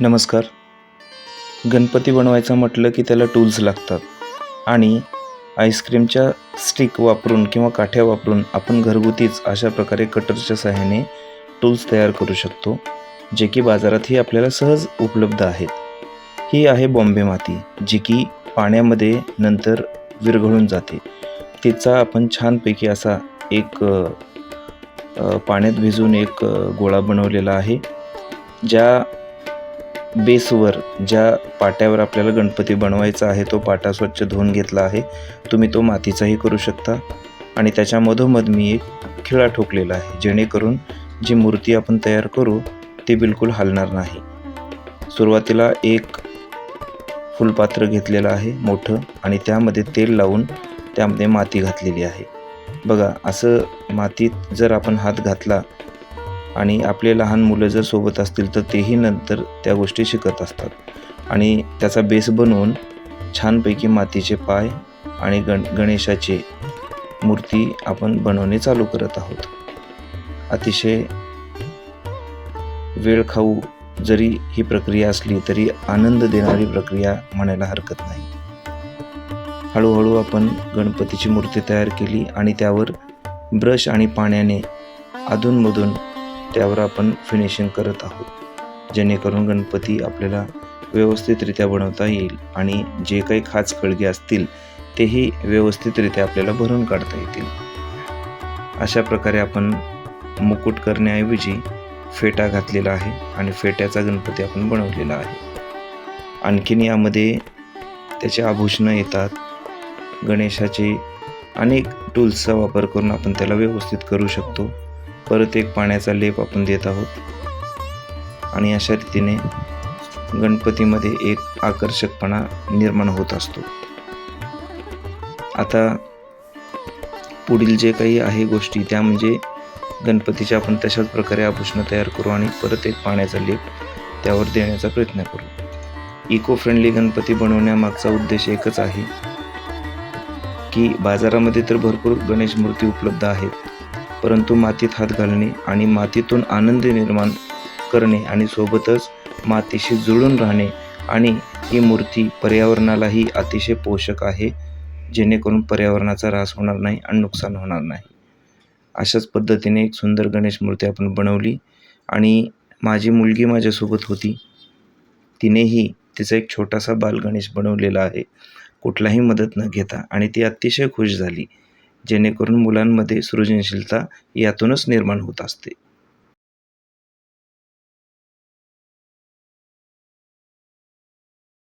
नमस्कार. गणपती बनवायचं म्हटलं की त्याला टूल्स लागतात. आणि आईस्क्रीमच्या स्टिक वापरून किंवा काठ्या वापरून आपण घरगुतीच अशा प्रकारे कटरच्या सहाय्याने टूल्स तयार करू शकतो जे की बाजारातही आपल्याला सहज उपलब्ध आहेत. ही आहे बॉम्बे माती जी की पाण्यामध्ये नंतर विरघळून जाते. तिचा आपण छानपैकी असा एक पाण्यात भिजून एक गोळा बनवलेला आहे ज्या बेसवर ज्या पाट्यावर आपल्याला गणपती बनवायचा आहे तो पाटा स्वच्छ धुवून घेतला आहे. तुम्ही तो मातीचाही करू शकता. आणि त्याच्या मधोमध मी एक खिळा ठोकलेला आहे जेणेकरून जी मूर्ती आपण तयार करू ती बिलकुल हलणार नाही. सुरुवातीला एक फुलपात्र घेतलेलं आहे मोठं आणि त्यामध्ये तेल लावून त्यामध्ये माती घातलेली आहे. बघा असं मातीत जर आपण हात घातला आणि आपले लहान मुलं जर सोबत असतील तर तेही नंतर त्या गोष्टी शिकत असतात. आणि त्याचा बेस बनवून छानपैकी मातीचे पाय आणि गण गणेशाची मूर्ती आपण बनवणे चालू करत आहोत. अतिशय वेळ खाऊ जरी ही प्रक्रिया असली तरी आनंद देणारी प्रक्रिया म्हणायला हरकत नाही. हळूहळू आपण गणपतीची मूर्ती तयार केली आणि त्यावर ब्रश आणि पाण्याने अधूनमधून त्यावर आपण फिनिशिंग करत आहोत. जेणेकरून गणपती आपल्याला व्यवस्थितरित्या बनवता येईल आणि जे काही खाच कळगे असतील तेही व्यवस्थितरित्या आपल्याला भरून काढता येतील. अशा प्रकारे आपण मुकुट करण्याऐवजी फेटा घातलेला आहे आणि फेट्याचा गणपती आपण बनवलेला आहे. आणखीन यामध्ये त्याचे आभूषणं येतात गणेशाचे अनेक टूल्सचा वापर करून आपण त्याला व्यवस्थित करू शकतो. परत एक पाण्याचा लेप आपण देत आहोत. आणि अशा रीतीने गणपतीमध्ये एक आकर्षकपणा निर्माण होत असतो. आता पुढील जे काही आहे गोष्टी त्या म्हणजे गणपतीच्या आपण तशाच प्रकारे आभूषणं तयार करू आणि परत एक पाण्याचा लेप त्यावर देण्याचा प्रयत्न करू. इको फ्रेंडली गणपती बनवण्यामागचा उद्देश एकच आहे की बाजारामध्ये तर भरपूर गणेश मूर्ती उपलब्ध आहेत. परंतु मातीत हात घालणे आणि मातीतून आनंद निर्माण करणे आणि सोबतच मातीशी जुळून राहणे आणि ही मूर्ती पर्यावरणालाही अतिशय पोषक आहे जेणेकरून पर्यावरणाचा ऱ्हास होणार नाही आणि नुकसान होणार नाही. अशाच पद्धतीने एक सुंदर गणेश मूर्ती आपण बनवली आणि माझी मुलगी माझ्यासोबत होती. तिनेही तिचा एक छोटासा बालगणेश बनवलेला आहे. कुठलाही मदत न घेता आणि ती अतिशय खुश झाली. जेणेकरून मुलांमध्ये सृजनशीलता यातूनच निर्माण होत असते.